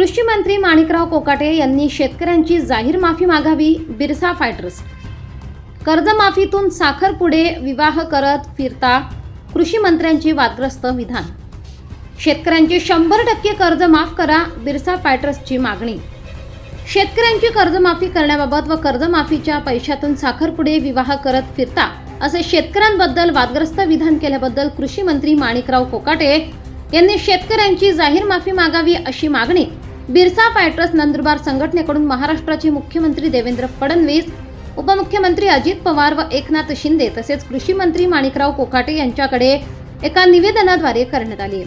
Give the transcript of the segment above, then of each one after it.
कृषी मंत्री माणिकराव कोकाटे यांनी शेतकऱ्यांची जाहीर माफी मागावी बिरसा फायटर्स. कर्जमाफीतून साखरपुडे विवाह करत फिरता कृषी मंत्र्यांची वादग्रस्त विधान. शेतकऱ्यांचे शंभर टक्के कर्ज माफ करा बिरसा फायटर्सची मागणी. शेतकऱ्यांची कर्जमाफी करण्याबाबत व कर्जमाफीच्या पैशातून साखरपुडे विवाह करत फिरता असे शेतकऱ्यांबद्दल वादग्रस्त विधान केल्याबद्दल कृषी मंत्री माणिकराव कोकाटे यांनी शेतकऱ्यांची जाहीर माफी मागावी अशी मागणी बिरसा फायटर्स नंदुरबार संघटनेकडून महाराष्ट्राचे मुख्यमंत्री देवेंद्र फडणवीस उपमुख्यमंत्री अजित पवार व एकनाथ शिंदे तसेच कृषी मंत्री माणिकराव कोकाटे यांच्याकडे एका निवेदनाद्वारे करण्यात आली.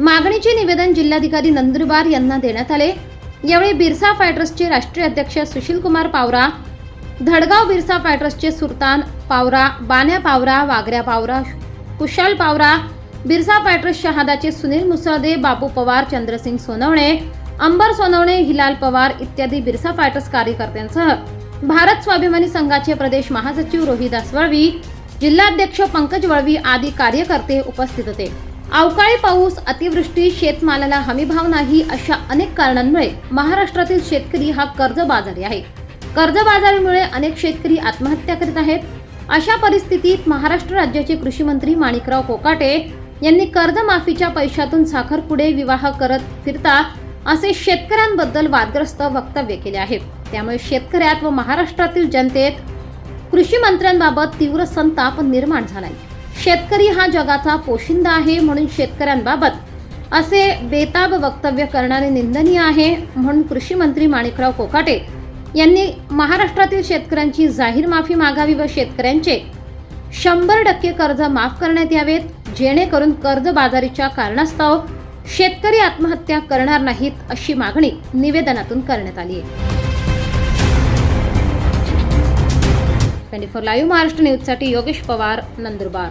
मागणीचे निवेदन जिल्हाधिकारी नंदुरबार यांना देण्यात आले. यावेळी बिरसा फायटर्सचे राष्ट्रीय अध्यक्ष सुशील कुमार पावरा धडगाव बिरसा फायटर्सचे सुलतान पावरा बाण्या पावरा वागऱ्या पावरा कुशाल पावरा बिरसा फायटर्स शहादाचे सुनील मुसळदे बाबू पवार चंद्रसिंग सोनवणे अंबर सोनवणे हिलाल पवार इत्यादी बिरसा फायटर्स कार्यकर्त्यांसह भारत स्वाभिमानी संघाचे प्रदेश महासचिव रोहिदास वळवी जिल्हाध्यक्ष पंकज वळवी आदी कार्यकर्ते उपस्थित होते. अवकाळी पाऊस अतिवृष्टी शेतमालाला हमीभाव नाही अशा अनेक कारणांमुळे महाराष्ट्रातील शेतकरी हा कर्जबाजारी आहे. कर्जबाजारीमुळे अनेक शेतकरी आत्महत्या करीत आहेत. अशा परिस्थितीत महाराष्ट्र राज्याचे कृषी मंत्री माणिकराव कोकाटे यांनी कर्जमाफीच्या पैशातून साखरपुडे विवाह करत फिरता असे शेतकऱ्यांबद्दल वादग्रस्त वक्तव्य केले आहे. त्यामुळे शेतकऱ्यात व महाराष्ट्रातील जनतेत कृषी मंत्र्यांबाबत तीव्र संताप निर्माण झालाय. शेतकरी हा जगाचा पोशिंदा आहे म्हणून शेतकऱ्यांबाबत असे बेताब वक्तव्य करणारे निंदनीय आहे म्हणून कृषी मंत्री माणिकराव कोकाटे यांनी महाराष्ट्रातील शेतकऱ्यांची जाहीर माफी मागावी व शेतकऱ्यांचे शंभर टक्के कर्ज माफ करण्यात यावेत जेणेकरून कर्जबाजारीच्या कारणास्तव शेतकरी आत्महत्या करणार नाहीत अशी मागणी निवेदनातून करण्यात आली आहे. ट्वेंटी फोर लाईव्ह महाराष्ट्र न्यूजसाठी योगेश पवार नंदुरबार.